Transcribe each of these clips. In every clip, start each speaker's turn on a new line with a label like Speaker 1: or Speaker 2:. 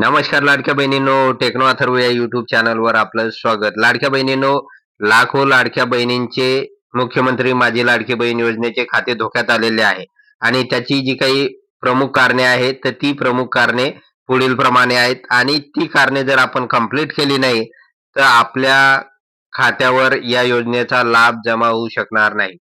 Speaker 1: नमस्कार लाडक्या बहिणींनो टेक्नो अथर्व या युट्यूब चॅनलवर आपलं स्वागत. लाडक्या बहिणींनो लाखो लाडक्या बहिणींचे मुख्यमंत्री माझी लाडकी बहीण योजनेचे खाते धोक्यात आलेले आहे. आणि त्याची जी काही प्रमुख कारणे आहेत तर ती प्रमुख कारणे पुढील प्रमाणे आहेत. आणि ती कारणे जर आपण कंप्लीट केली नाही तर आपल्या खात्यावर या योजनेचा लाभ जमा होऊ शकणार नाही.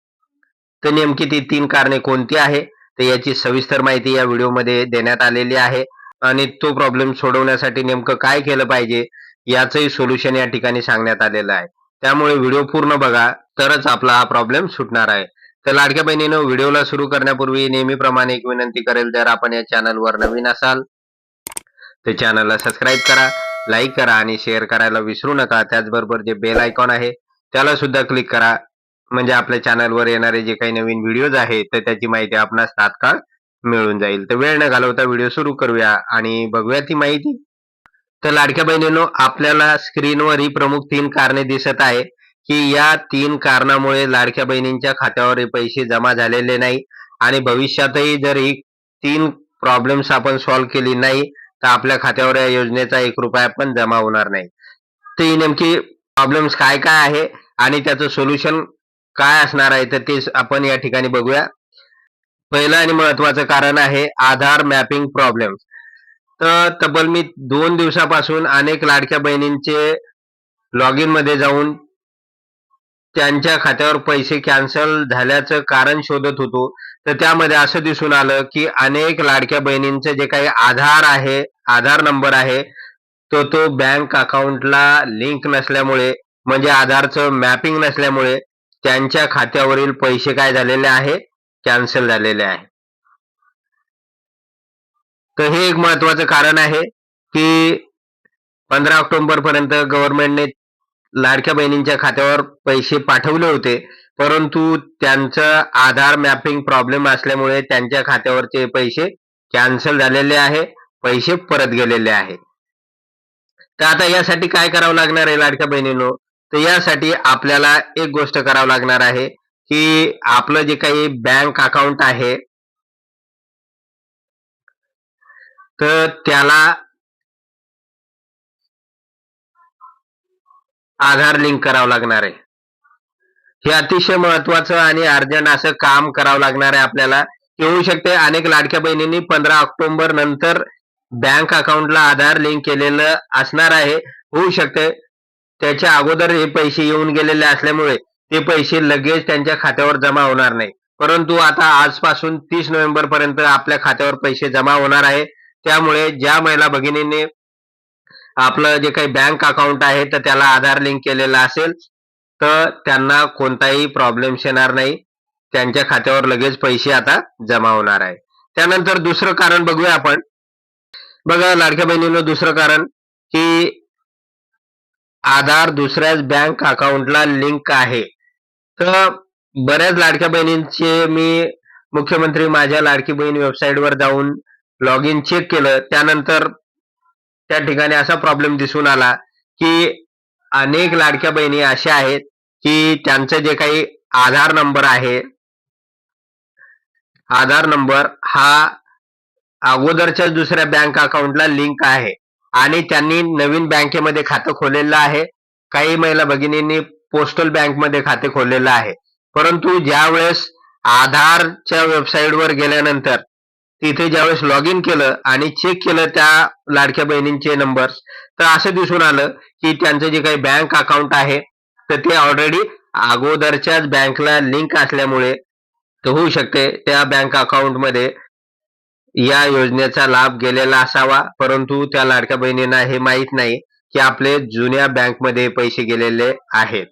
Speaker 1: तर नेमकी ती तीन कारणे कोणती आहे? तर याची सविस्तर माहिती या व्हिडिओमध्ये देण्यात आलेली आहे. आणि तो प्रॉब्लेम सोडवण्यासाठी नेमकं काय केलं पाहिजे याचंही सोल्युशन या ठिकाणी सांगण्यात आलेलं आहे. त्यामुळे व्हिडिओ पूर्ण बघा तरच आपला हा प्रॉब्लेम सुटणार आहे. तर लाडक्या बहिणीनं व्हिडिओला सुरू करण्यापूर्वी नेहमीप्रमाणे एक विनंती करेल जर आपण या चॅनलवर नवीन असाल तर चॅनलला सबस्क्राईब करा लाईक करा आणि शेअर करायला विसरू नका. त्याचबरोबर जे बेल आयकॉन आहे त्याला सुद्धा क्लिक करा. म्हणजे आपल्या चॅनलवर येणारे जे काही नवीन व्हिडिओज आहेत तर त्याची माहिती आपणास तात्काळ मिळून जाईल. तर वेळ न घालवता व्हिडिओ सुरू करूया आणि बघूया ती माहिती. तर लाडक्या बहिणींनो आपल्याला स्क्रीनवर ही प्रमुख तीन कारणे दिसत आहे की या तीन कारणामुळे लाडक्या बहिणींच्या खात्यावर हे पैसे जमा झालेले नाही आणि भविष्यातही जर ही तीन प्रॉब्लेम्स आपण सॉल्व्ह केली नाही तर आपल्या खात्यावर या योजनेचा एक रुपया पण जमा होणार नाही. तर ही नेमकी प्रॉब्लेम्स काय काय आहे आणि त्याचं सोल्युशन काय असणार आहे तर ते आपण या ठिकाणी बघूया. पहिलं आणि महत्वाचं कारण आहे आधार मॅपिंग प्रॉब्लेम तर तब्बल मी दोन दिवसापासून अनेक लाडक्या बहिणींचे लॉग इनमध्ये जाऊन त्यांच्या खात्यावर पैसे कॅन्सल झाल्याचं कारण शोधत होतो. तर त्यामध्ये असं दिसून आलं की अनेक लाडक्या बहिणींचं जे काही आधार आहे आधार नंबर आहे तो तो बँक अकाउंटला लिंक नसल्यामुळे म्हणजे आधारचं मॅपिंग नसल्यामुळे त्यांच्या खात्यावरील पैसे काय झालेले आहे? कॅन्सल झालेले आहे. तर हे एक महत्वाचं कारण आहे की पंधरा ऑक्टोबर पर्यंत गव्हर्नमेंटने लाडक्या बहिणींच्या खात्यावर पैसे पाठवले होते परंतु त्यांचं आधार मॅपिंग प्रॉब्लेम असल्यामुळे त्यांच्या खात्यावरचे पैसे कॅन्सल झालेले आहे पैसे परत गेलेले आहे. तर आता यासाठी काय करावं लागणार आहे लाडक्या बहिणींनो? तर यासाठी आपल्याला एक गोष्ट करावं लागणार आहे की आपलं जे काही बँक अकाउंट आहे तर त्याला आधार लिंक करावं लागणार आहे. हे अतिशय महत्वाचं आणि अर्जंट असं काम करावं लागणार आहे आपल्याला. येऊ होऊ शकते अनेक लाडक्या बहिणींनी पंधरा ऑक्टोबर नंतर बँक अकाउंटला आधार लिंक केलेलं असणार आहे. होऊ शकते. त्याच्या अगोदर हे पैसे येऊन गेलेले असल्यामुळे ते पैसे लगेच त्यांच्या खात्यावर जमा होणार नाही. परंतु आता आजपासून तीस नोव्हेंबर पर्यंत आपल्या खात्यावर पैसे जमा होणार आहे. त्यामुळे ज्या महिला भगिनीने आपलं जे काही बँक अकाउंट आहे तर त्याला आधार लिंक केलेलं असेल तर त्यांना कोणताही प्रॉब्लेम्स येणार नाही. त्यांच्या खात्यावर लगेच पैसे आता जमा होणार आहे. त्यानंतर दुसरं कारण बघूया आपण. बघा लाडक्या बहिणीनं दुसरं कारण की आधार दुसऱ्याच बँक अकाउंटला लिंक आहे. तर बऱ्याच लाडक्या बहिणींचे मी मुख्यमंत्री माझ्या लाडकी बहीण वेबसाईटवर जाऊन लॉग इन चेक केलं. त्यानंतर त्या ठिकाणी असा प्रॉब्लेम दिसून आला की अनेक लाडक्या बहिणी अशा आहेत की त्यांचं जे काही आधार नंबर आहे आधार नंबर हा अगोदरच्या दुसऱ्या बँक अकाउंटला लिंक आहे. आणि त्यांनी नवीन बँकेमध्ये खातं खोललेलं आहे. काही महिला भगिनींनी पोस्टल बँकमध्ये खाते खोललेलं आहे. परंतु ज्या वेळेस आधारच्या वेबसाईटवर गेल्यानंतर तिथे ज्यावेळेस लॉग इन केलं आणि चेक केलं त्या लाडक्या बहिणींचे नंबर तर असं दिसून आलं की त्यांचं जे काही बँक अकाउंट आहे तर ते ऑलरेडी अगोदरच्याच बँकला लिंक असल्यामुळे तर होऊ शकते. त्या बँक अकाउंटमध्ये या योजनेचा लाभ गेलेला असावा. परंतु त्या लाडक्या बहिणींना हे माहीत नाही की आपले जुन्या बँकमध्ये पैसे गेलेले आहेत.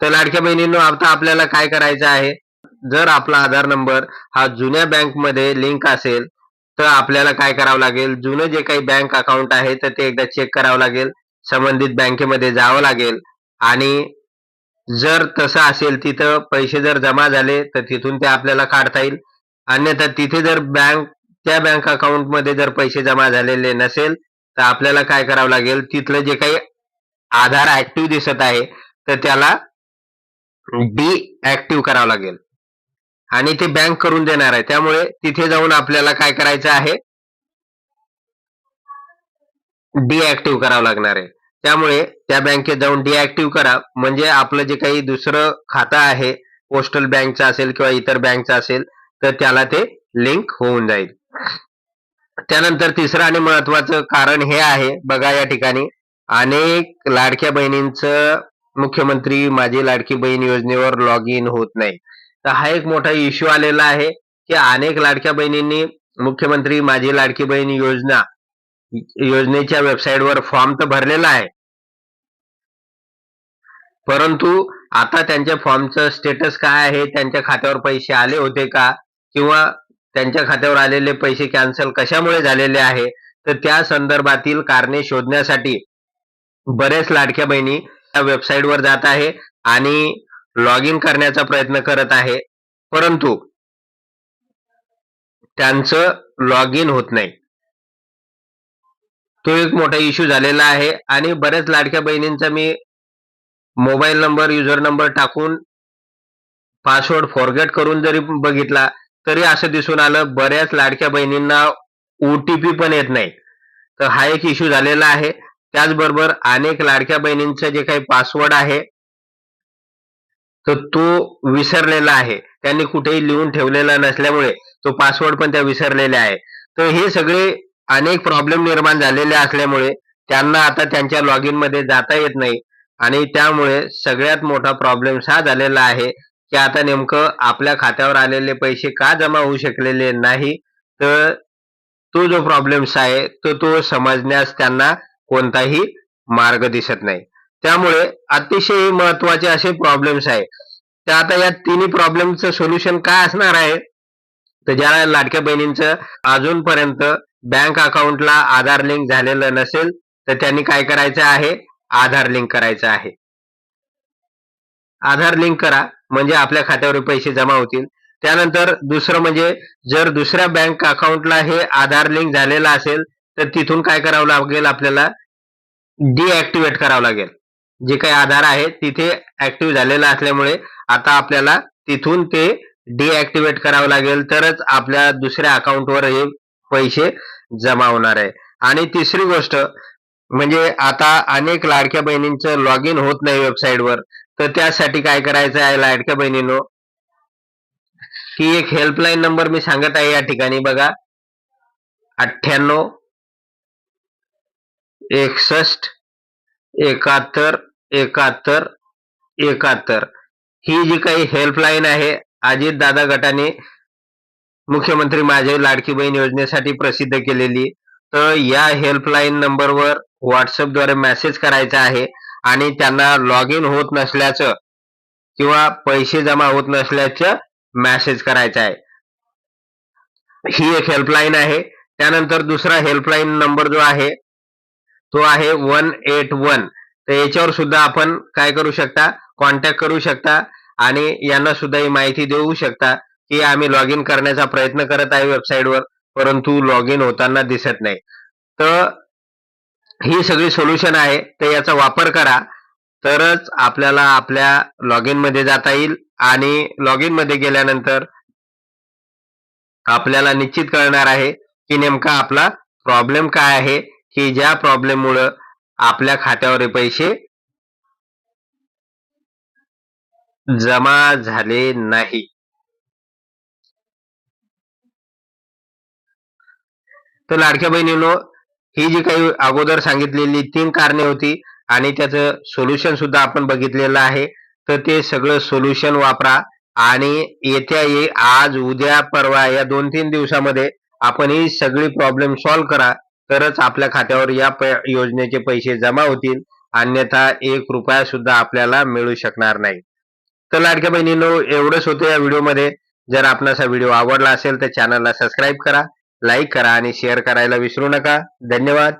Speaker 1: तर लाडक्या बहिणींनो आता आपल्याला काय करायचं आहे? जर आपला आधार नंबर हा जुन्या बँकमध्ये लिंक असेल तर आपल्याला काय करावं लागेल? जुनं जे काही बँक अकाउंट आहे तर ते एकदा चेक करावं लागेल. संबंधित बँकेमध्ये जावं लागेल. आणि जर तसं असेल तिथं पैसे जर जमा झाले तर तिथून ते आपल्याला काढता येईल. अन्यथा तिथे जर बँक त्या बँक अकाउंटमध्ये जर पैसे जमा झालेले नसेल तर आपल्याला काय करावं लागेल? तिथलं जे काही आधार ऍक्टिव्ह दिसत आहे तर त्याला डी करावं लागेल. आणि ते बँक करून देणार आहे. त्यामुळे तिथे जाऊन आपल्याला काय करायचं आहे? डिऍक्टिव्ह करावं लागणार आहे. त्यामुळे त्या बँकेत जाऊन डिऍक्टिव्ह करा. म्हणजे आपलं जे काही दुसरं खातं आहे पोस्टल बँकचं असेल किंवा इतर बँकचं असेल तर त्याला ते लिंक होऊन जाईल. त्यानंतर तिसरं आणि महत्वाचं कारण हे आहे बघा या ठिकाणी अनेक लाडक्या बहिणींचं मुख्यमंत्री माझी लाडकी बहीण योजनेवर लॉग इन होत नाही. तर हा एक मोठा इश्यू आलेला आहे की अनेक लाडक्या बहिणींनी मुख्यमंत्री माझी लाडकी बहीण योजना योजनेच्या वेबसाईटवर फॉर्म तर भरलेला आहे. परंतु आता त्यांच्या फॉर्मचं स्टेटस काय आहे? त्यांच्या खात्यावर पैसे आले होते का? किंवा त्यांच्या खात्यावर आलेले पैसे कॅन्सल कशामुळे झालेले आहे? तर त्या संदर्भातील कारणे शोधण्यासाठी बरेच लाडक्या बहिणी वेबसाईटवर जात आहे आणि लॉग इन करण्याचा प्रयत्न करत आहे. परंतु त्यांचं लॉग इन होत नाही. तो एक मोठा इश्यू झालेला आहे आणि बऱ्याच लाडक्या बहिणींचा मी मोबाईल नंबर युजर नंबर टाकून पासवर्ड फॉरगेट करून जरी बघितला तरी असं दिसून आलं बऱ्याच लाडक्या बहिणींना ओटीपी पण येत नाही. तर हा एक इश्यू झालेला आहे. त्याचबरोबर अनेक लाडक्या बहिणींचा जे काही पासवर्ड आहे तर तो विसरलेला आहे. त्यांनी कुठेही लिहून ठेवलेला नसल्यामुळे तो पासवर्ड पण त्या विसरलेल्या आहे. तर हे सगळे अनेक प्रॉब्लेम निर्माण झालेले असल्यामुळे त्यांना आता त्यांच्या लॉग इनमध्ये जाता येत नाही. आणि त्यामुळे सगळ्यात मोठा प्रॉब्लेम हा झालेला आहे की आता नेमकं आपल्या खात्यावर आलेले पैसे का जमा होऊ शकलेले नाही? तर तो जो प्रॉब्लेम्स आहे तो तो समजण्यास त्यांना कोणताही मार्ग दिसत नाही. त्यामुळे अतिशय महत्त्वाचे असे प्रॉब्लेम्स आहे. तर आता या तिन्ही प्रॉब्लेमचं सोल्युशन काय असणार आहे? तर ज्या लाडक्या बहिणींचं अजूनपर्यंत बँक अकाउंटला आधार लिंक झालेलं नसेल तर त्यांनी काय करायचं आहे? आधार लिंक करायचं आहे. आधार लिंक करा म्हणजे आपल्या खात्यावर पैसे जमा होतील. त्यानंतर दुसरं म्हणजे जर दुसऱ्या बँक अकाउंटला हे आधार लिंक झालेलं असेल तर तिथून काय करावं लागेल आपल्याला? डिॲक्टिवेट करावं लागेल. जे काही आधार आहे तिथे ऍक्टिव्ह झालेलं असल्यामुळे आता आपल्याला तिथून ते डिॲक्टिवेट करावं लागेल. तरच आपल्या दुसऱ्या अकाउंटवर हे पैसे जमा होणार आहे. आणि तिसरी गोष्ट म्हणजे आता अनेक लाडक्या बहिणींचं लॉग इन होत नाही वेबसाईटवर तर त्यासाठी काय करायचं आहे लाडक्या बहिणीनो? की एक हेल्पलाईन नंबर मी सांगत आहे या ठिकाणी बघा. अठ्ठ्याण्णव एकसष्ट एकाहत्तर एकाहत्तर एकाहत्तर. ही जी काही हेल्पलाईन आहे अजित दादा गटाने मुख्यमंत्री माझे लाडकी बहीण योजनेसाठी प्रसिद्ध केलेली तर या हेल्पलाईन नंबरवर व्हॉट्सअपद्वारे मेसेज करायचा आहे आणि त्यांना लॉग इन होत नसल्याचं किंवा पैसे जमा होत नसल्याचं मेसेज करायचा आहे. ही एक हेल्पलाईन आहे. त्यानंतर दुसरा हेल्पलाईन नंबर जो आहे तो आहे वन एट वन. तर याच्यावर सुद्धा आपण काय करू शकता? कॉन्टॅक्ट करू शकता आणि यांना सुद्धा ही माहिती देऊ शकता की आम्ही लॉग इन करण्याचा प्रयत्न करत आहे वेबसाईटवर परंतु लॉग इन होताना दिसत नाही. तर ही सगळी सोल्युशन आहे तर याचा वापर करा. तरच आपल्याला आपल्या लॉग इनमध्ये जाता येईल आणि लॉग इनमध्ये गेल्यानंतर आपल्याला निश्चित कळणार आहे की नेमका आपला प्रॉब्लेम काय आहे की ज्या प्रॉब्लेममुळं आपल्या खात्यावर पैसे जमा झाले नाही. तर लाडक्या बहिणीनो ही जी काही अगोदर सांगितलेली तीन कारणे होती आणि त्याचं सोल्युशन सुद्धा आपण बघितलेलं आहे तर ते सगळं सोल्युशन वापरा आणि येत्या ये आज उद्या परवा या दोन तीन दिवसामध्ये आपण ही सगळी प्रॉब्लेम सॉल्व्ह करा. तरच आपल्या खात्यावर या योजनेचे पैसे जमा होतील. अन्यथा एक रुपया सुद्धा आपल्याला मिळू शकणार नाही. तर लाडक्या बहिणीनो एवढंच होतं या व्हिडिओमध्ये. जर आपणास हा व्हिडिओ आवडला असेल तर चॅनलला सबस्क्राईब करा लाईक करा आणि शेअर करायला विसरू नका. धन्यवाद.